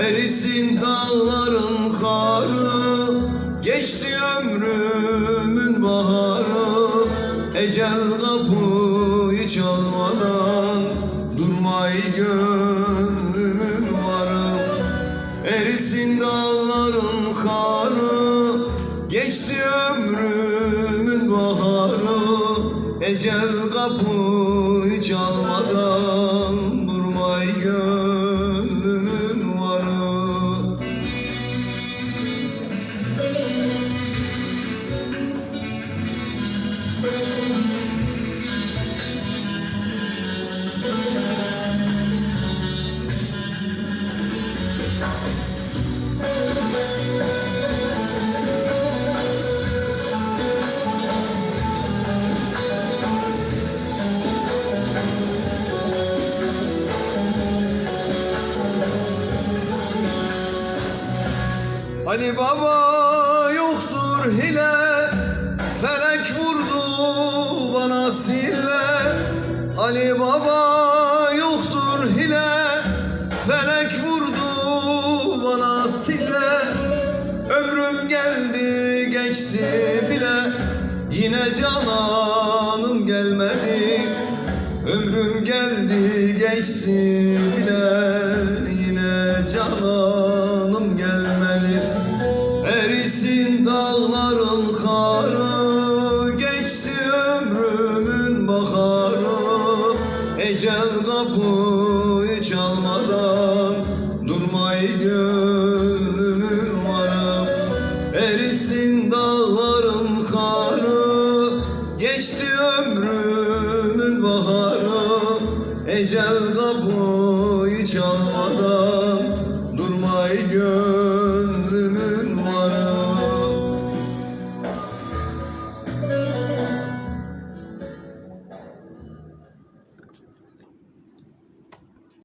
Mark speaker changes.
Speaker 1: Erisin dağların karı Geçti ömrümün baharı. Ecel kapıyı çalmadan Durmayı gönlümün varı. Erisin dağların karı Geçti ömrümün baharı. Ecel kapıyı çalmadan Ali Baba yoktur hile Felek vurdu bana sille. Ali Baba yoktur hile Felek vurdu bana sille. Ömrüm geldi geçti bile Yine cananım gelmedi. Ömrüm geldi geçti bile Yine cananım çalmadan Durmayı gönlümün varım Erisin dağların karı Geçti ömrümün baharı. Ecel kapıyı çalmadan Durmayı gönlümün